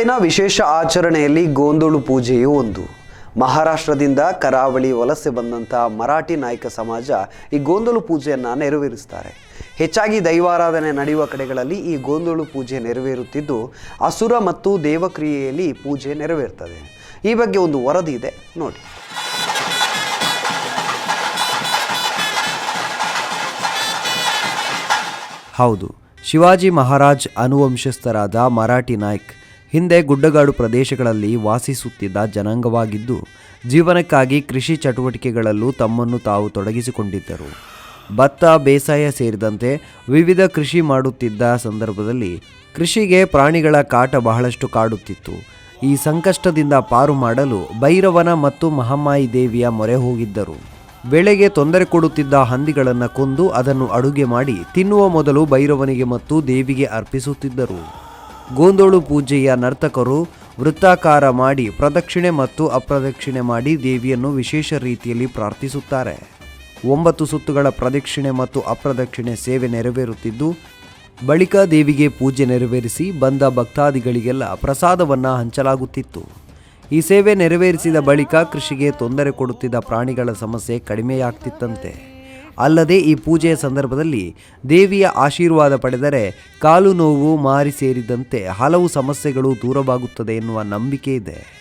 ತುಳುನಾಡಿನ ವಿಶೇಷ ಆಚರಣೆಯಲ್ಲಿ ಗೋಂದೋಳು ಪೂಜೆಯೂ ಒಂದು. ಮಹಾರಾಷ್ಟ್ರದಿಂದ ಕರಾವಳಿ ವಲಸೆ ಬಂದಂಥ ಮರಾಠಿ ನಾಯಕ ಸಮಾಜ ಈ ಗೋಂದೋಳು ಪೂಜೆಯನ್ನು ನೆರವೇರಿಸ್ತಾರೆ. ಹೆಚ್ಚಾಗಿ ದೈವಾರಾಧನೆ ನಡೆಯುವ ಕಡೆಗಳಲ್ಲಿ ಈ ಗೋಂದೋಳು ಪೂಜೆ ನೆರವೇರುತ್ತಿದ್ದು, ಅಸುರ ಮತ್ತು ದೇವಕ್ರಿಯೆಯಲ್ಲಿ ಪೂಜೆ ನೆರವೇರ್ತದೆ. ಈ ಬಗ್ಗೆ ಒಂದು ವರದಿ ಇದೆ, ನೋಡಿ. ಹೌದು, ಶಿವಾಜಿ ಮಹಾರಾಜ್ ಅನುವಂಶಸ್ಥರಾದ ಮರಾಠಿ ನಾಯ್ಕ್ ಹಿಂದೆ ಗುಡ್ಡಗಾಡು ಪ್ರದೇಶಗಳಲ್ಲಿ ವಾಸಿಸುತ್ತಿದ್ದ ಜನಾಂಗವಾಗಿದ್ದು, ಜೀವನಕ್ಕಾಗಿ ಕೃಷಿ ಚಟುವಟಿಕೆಗಳಲ್ಲೂ ತಮ್ಮನ್ನು ತಾವು ತೊಡಗಿಸಿಕೊಂಡಿದ್ದರು. ಭತ್ತ, ಬೇಸಾಯ ಸೇರಿದಂತೆ ವಿವಿಧ ಕೃಷಿ ಮಾಡುತ್ತಿದ್ದ ಸಂದರ್ಭದಲ್ಲಿ ಕೃಷಿಗೆ ಪ್ರಾಣಿಗಳ ಕಾಟ ಬಹಳಷ್ಟು ಕಾಡುತ್ತಿತ್ತು. ಈ ಸಂಕಷ್ಟದಿಂದ ಪಾರು ಮಾಡಲು ಭೈರವನ ಮತ್ತು ಮಹಾಮಾಯಿ ದೇವಿಯ ಮೊರೆ ಹೋಗಿದ್ದರು. ಬೆಳೆಗೆ ತೊಂದರೆ ಕೊಡುತ್ತಿದ್ದ ಹಂದಿಗಳನ್ನು ಕೊಂದು ಅದನ್ನು ಅಡುಗೆ ಮಾಡಿ ತಿನ್ನುವ ಮೊದಲು ಭೈರವನಿಗೆ ಮತ್ತು ದೇವಿಗೆ ಅರ್ಪಿಸುತ್ತಿದ್ದರು. ಗೋಂದೋಳು ಪೂಜೆಯ ನರ್ತಕರು ವೃತ್ತಾಕಾರ ಮಾಡಿ, ಪ್ರದಕ್ಷಿಣೆ ಮತ್ತು ಅಪ್ರದಕ್ಷಿಣೆ ಮಾಡಿ ದೇವಿಯನ್ನು ವಿಶೇಷ ರೀತಿಯಲ್ಲಿ ಪ್ರಾರ್ಥಿಸುತ್ತಾರೆ. ಒಂಬತ್ತು ಸುತ್ತುಗಳ ಪ್ರದಕ್ಷಿಣೆ ಮತ್ತು ಅಪ್ರದಕ್ಷಿಣೆ ಸೇವೆ ನೆರವೇರುತ್ತಿದ್ದು, ಬಳಿಕ ದೇವಿಗೆ ಪೂಜೆ ನೆರವೇರಿಸಿ ಬಂದ ಭಕ್ತಾದಿಗಳಿಗೆಲ್ಲ ಪ್ರಸಾದವನ್ನು ಹಂಚಲಾಗುತ್ತಿತ್ತು. ಈ ಸೇವೆ ನೆರವೇರಿಸಿದ ಬಳಿಕ ಕೃಷಿಗೆ ತೊಂದರೆ ಕೊಡುತ್ತಿದ್ದ ಪ್ರಾಣಿಗಳ ಸಮಸ್ಯೆ ಕಡಿಮೆಯಾಗ್ತಿತ್ತಂತೆ. ಅಲ್ಲದೆ ಈ ಪೂಜೆಯ ಸಂದರ್ಭದಲ್ಲಿ ದೇವಿಯ ಆಶೀರ್ವಾದ ಪಡೆದರೆ ಕಾಲು ನೋವು ಮಾರಿ ಸೇರಿದಂತೆ ಹಲವು ಸಮಸ್ಯೆಗಳು ದೂರವಾಗುತ್ತದೆ ಎನ್ನುವ ನಂಬಿಕೆ ಇದೆ.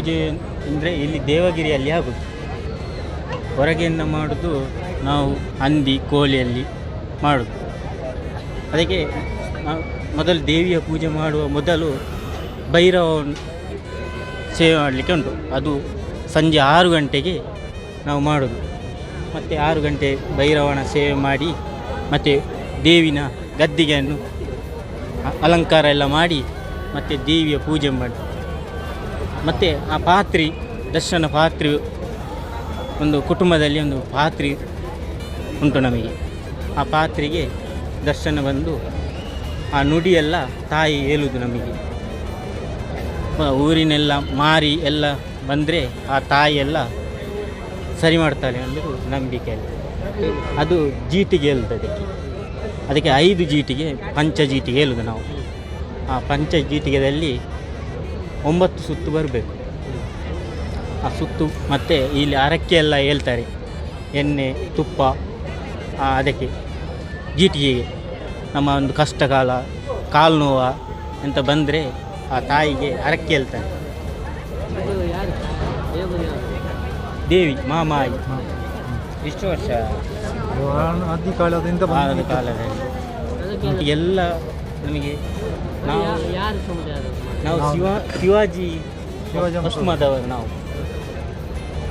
ಪೂಜೆ ಅಂದರೆ ಇಲ್ಲಿ ದೇವಗಿರಿಯಲ್ಲಿ ಆಗೋದು. ಹೊರಗೆಯಿಂದ ಮಾಡೋದು ನಾವು ಹಂದಿ, ಕೋಳಿಯಲ್ಲಿ ಮಾಡೋದು. ಅದಕ್ಕೆ ಮೊದಲು ದೇವಿಯ ಪೂಜೆ ಮಾಡುವ ಮೊದಲು ಭೈರವವನ್ನು ಸೇವೆ ಮಾಡಲಿಕ್ಕೆ ಉಂಟು. ಅದು ಸಂಜೆ ಆರು ಗಂಟೆಗೆ ನಾವು ಮಾಡೋದು. ಮತ್ತು ಆರು ಗಂಟೆ ಭೈರವನ ಸೇವೆ ಮಾಡಿ, ಮತ್ತು ದೇವಿನ ಗದ್ದಿಗೆಯನ್ನು ಅಲಂಕಾರ ಎಲ್ಲ ಮಾಡಿ, ಮತ್ತು ದೇವಿಯ ಪೂಜೆ ಮಾಡಿ. ಮತ್ತು ಆ ಪಾತ್ರಿ, ದರ್ಶನ ಪಾತ್ರಿ, ಒಂದು ಕುಟುಂಬದಲ್ಲಿ ಒಂದು ಪಾತ್ರಿ ಉಂಟು ನಮಗೆ. ಆ ಪಾತ್ರೆಗೆ ದರ್ಶನ ಬಂದು ಆ ನುಡಿಯೆಲ್ಲ ತಾಯಿ ಹೇಳುವುದು ನಮಗೆ. ಊರಿನೆಲ್ಲ ಮಾರಿ ಎಲ್ಲ ಬಂದರೆ ಆ ತಾಯಿಯೆಲ್ಲ ಸರಿ ಮಾಡ್ತಾಳೆ ಅನ್ನೋದು ನಂಬಿಕೆ ಅದು ಜೀಟಿಗೆ ಅದಕ್ಕೆ ಅದಕ್ಕೆ ಐದು ಜೀಟಿಗೆ ಪಂಚ ಜೀಟಿಗೆ ಹೇಳುದು ನಾವು. ಆ ಪಂಚ ಜೀಟಿಗೆದಲ್ಲಿ ಒಂಬತ್ತು ಸುತ್ತು ಬರಬೇಕು. ಆ ಸುತ್ತು ಮತ್ತು ಇಲ್ಲಿ ಅರಕ್ಕೆ ಎಲ್ಲ ಹೇಳ್ತಾರೆ. ಎಣ್ಣೆ ತುಪ್ಪ ಅದಕ್ಕೆ ಜೀಟಿಗೆಗೆ ನಮ್ಮ ಒಂದು ಕಷ್ಟ ಕಾಲ ಕಾಲು ನೋವು ಅಂತ ಬಂದರೆ ಆ ತಾಯಿಗೆ ಅರಕ್ಕೆ ಹೇಳ್ತಾರೆ. ದೇವಿ ಮಾಮಾಯಿ. ಇಷ್ಟು ವರ್ಷ? ಆದಿ ಕಾಲದಿಂದ ಕಾಲದಲ್ಲಿ. ಎಲ್ಲ ನಮಗೆ ನಾವು ನಾವು ಶಿವ ಶಿವಾಜಿ ವಂಶ. ನಾವು.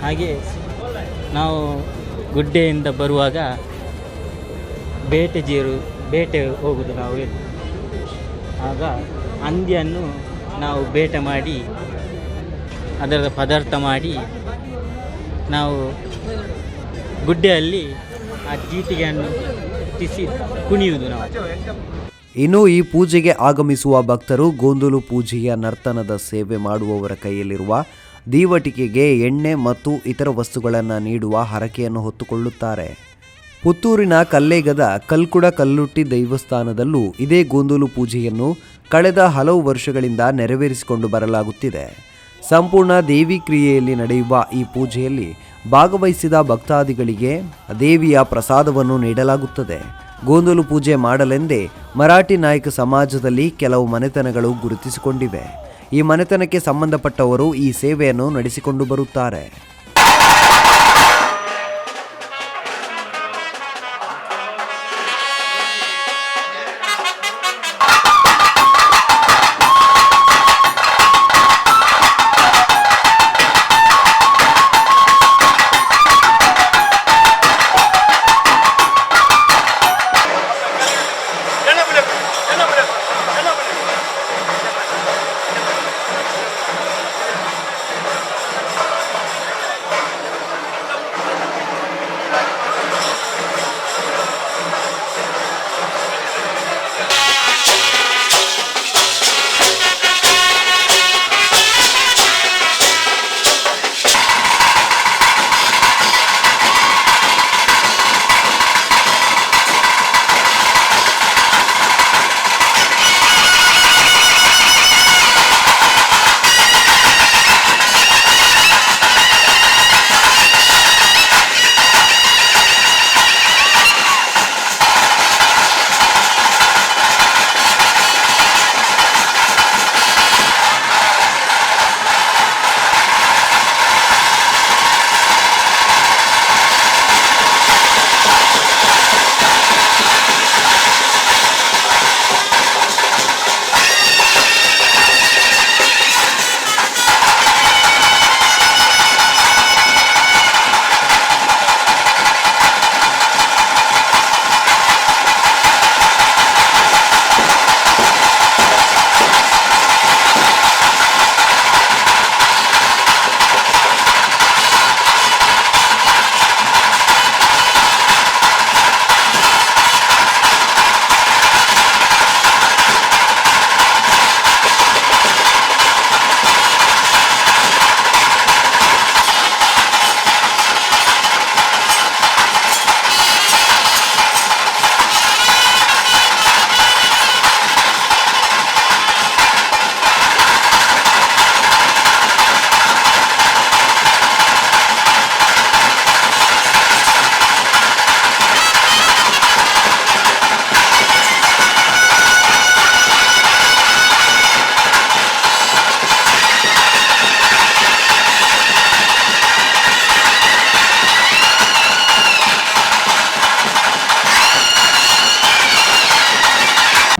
ಹಾಗೆ ನಾವು ಗುಡ್ಡೆಯಿಂದ ಬರುವಾಗ ಬೇಟೆ ಜೇರು ಬೇಟೆ ಹೋಗುದು ನಾವು ಆಗ ಹಂದಿಯನ್ನು ನಾವು ಬೇಟೆ ಮಾಡಿ ಅದರ ಪದಾರ್ಥ ಮಾಡಿ ನಾವು ಗುಡ್ಡೆಯಲ್ಲಿ ಆ ಜೀಟಿಗೆಯನ್ನು ತಿಸಿ ಕುಣಿಯುವುದು ನಾವು. ಇನ್ನು ಈ ಪೂಜೆಗೆ ಆಗಮಿಸುವ ಭಕ್ತರು ಗೋಂದಲು ಪೂಜೆಯ ನರ್ತನದ ಸೇವೆ ಮಾಡುವವರ ಕೈಯಲ್ಲಿರುವ ದೀವಟಿಕೆಗೆ ಎಣ್ಣೆ ಮತ್ತು ಇತರ ವಸ್ತುಗಳನ್ನು ನೀಡುವ ಹರಕೆಯನ್ನು ಹೊತ್ತುಕೊಳ್ಳುತ್ತಾರೆ. ಪುತ್ತೂರಿನ ಕಲ್ಲೇಗದ ಕಲ್ಕುಡ ಕಲ್ಲುಟ್ಟಿ ದೈವಸ್ಥಾನದಲ್ಲೂ ಇದೇ ಗೋಂದಲು ಪೂಜೆಯನ್ನು ಕಳೆದ ಹಲವು ವರ್ಷಗಳಿಂದ ನೆರವೇರಿಸಿಕೊಂಡು ಬರಲಾಗುತ್ತಿದೆ. ಸಂಪೂರ್ಣ ದೇವಿ ಕ್ರಿಯೆಯಲ್ಲಿ ನಡೆಯುವ ಈ ಪೂಜೆಯಲ್ಲಿ ಭಾಗವಹಿಸಿದ ಭಕ್ತಾದಿಗಳಿಗೆ ದೇವಿಯ ಪ್ರಸಾದವನ್ನು ನೀಡಲಾಗುತ್ತದೆ. ಗೋಂದಲು ಪೂಜೆ ಮಾಡಲೆಂದೇ ಮರಾಠಿ ನಾಯಕ ಸಮಾಜದಲ್ಲಿ ಕೆಲವು ಮನೆತನಗಳು ಗುರುತಿಸಿಕೊಂಡಿವೆ. ಈ ಮನೆತನಕ್ಕೆ ಸಂಬಂಧಪಟ್ಟವರು ಈ ಸೇವೆಯನ್ನು ನಡೆಸಿಕೊಂಡು ಬರುತ್ತಾರೆ.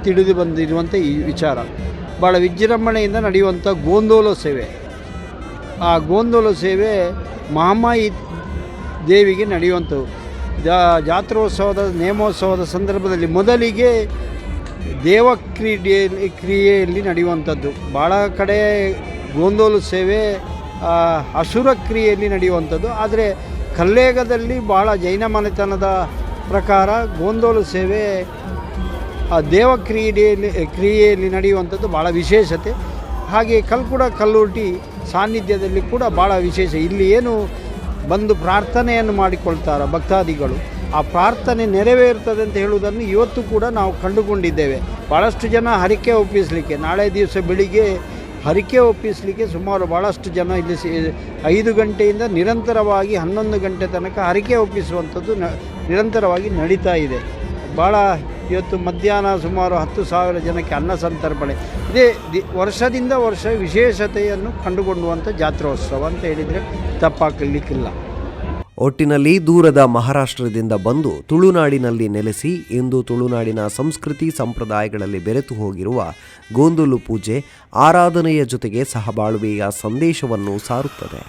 ತಿಳಿದು ಬಂದಿರುವಂಥ ಈ ವಿಚಾರ. ಭಾಳ ವಿಜೃಂಭಣೆಯಿಂದ ನಡೆಯುವಂಥ ಗೋಂದೋಲ ಸೇವೆ. ಆ ಗೋಂದೋಲ ಸೇವೆ ಮಹಾಮಾಯಿ ದೇವಿಗೆ ನಡೆಯುವಂಥವು ಜಾತ್ರೋತ್ಸವದ ನೇಮೋತ್ಸವದ ಸಂದರ್ಭದಲ್ಲಿ ಮೊದಲಿಗೆ ದೇವ ಕ್ರೀಡೆಯಲ್ಲಿ ಕ್ರಿಯೆಯಲ್ಲಿ ನಡೆಯುವಂಥದ್ದು. ಭಾಳ ಕಡೆ ಗೋಂದೋಲು ಸೇವೆ ಆ, ಅಸುರ ಕ್ರಿಯೆಯಲ್ಲಿ ನಡೆಯುವಂಥದ್ದು. ಆದರೆ ಕಲ್ಲೇಗದಲ್ಲಿ ಭಾಳ ಜೈನ ಮನೆತನದ ಪ್ರಕಾರ ಗೋಂದೋಲು ಸೇವೆ ಆ ದೇವ ಕ್ರೀಡೆಯಲ್ಲಿ ಕ್ರಿಯೆಯಲ್ಲಿ ನಡೆಯುವಂಥದ್ದು ಭಾಳ ವಿಶೇಷತೆ. ಹಾಗೆ ಕಲ್ಕುಡ ಕಲ್ಲುಟಿ ಸಾನ್ನಿಧ್ಯದಲ್ಲಿ ಕೂಡ ಭಾಳ ವಿಶೇಷ. ಇಲ್ಲಿ ಏನು ಬಂದು ಪ್ರಾರ್ಥನೆಯನ್ನು ಮಾಡಿಕೊಳ್ತಾರೆ ಭಕ್ತಾದಿಗಳು. ಆ ಪ್ರಾರ್ಥನೆ ನೆರವೇರ್ತದೆ ಅಂತ ಹೇಳುವುದನ್ನು ಇವತ್ತು ಕೂಡ ನಾವು ಕಂಡುಕೊಂಡಿದ್ದೇವೆ. ಭಾಳಷ್ಟು ಜನ ಹರಿಕೆ ಒಪ್ಪಿಸಲಿಕ್ಕೆ, ನಾಳೆ ದಿವಸ ಬೆಳಿಗ್ಗೆ ಹರಿಕೆ ಒಪ್ಪಿಸಲಿಕ್ಕೆ ಸುಮಾರು ಭಾಳಷ್ಟು ಜನ ಇಲ್ಲಿ ಐದು ಗಂಟೆಯಿಂದ ನಿರಂತರವಾಗಿ ಹನ್ನೊಂದು ಗಂಟೆ ತನಕ ಹರಿಕೆ ಒಪ್ಪಿಸುವಂಥದ್ದು ನಿರಂತರವಾಗಿ ನಡೀತಾ ಇದೆ. ಭಾಳ ಇವತ್ತು ಮಧ್ಯಾಹ್ನ ಸುಮಾರು ಹತ್ತು ಸಾವಿರ ಜನಕ್ಕೆ ಅನ್ನ ಸಂತರ್ಪಣೆ. ಇದೇ ದಿ ವರ್ಷದಿಂದ ವರ್ಷ ವಿಶೇಷತೆಯನ್ನು ಕಂಡುಕೊಳ್ಳುವಂಥ ಜಾತ್ರೋತ್ಸವ ಅಂತ ಹೇಳಿದರೆ ತಪ್ಪಾಗಲಿಕ್ಕಿಲ್ಲ. ಒಟ್ಟಿನಲ್ಲಿ ದೂರದ ಮಹಾರಾಷ್ಟ್ರದಿಂದ ಬಂದು ತುಳುನಾಡಿನಲ್ಲಿ ನೆಲೆಸಿ ಇಂದು ತುಳುನಾಡಿನ ಸಂಸ್ಕೃತಿ ಸಂಪ್ರದಾಯಗಳಲ್ಲಿ ಬೆರೆತು ಹೋಗಿರುವ ಗೋಂದಲು ಪೂಜೆ ಆರಾಧನೆಯ ಜೊತೆಗೆ ಸಹಬಾಳ್ವೆಯ ಸಂದೇಶವನ್ನು ಸಾರುತ್ತದೆ.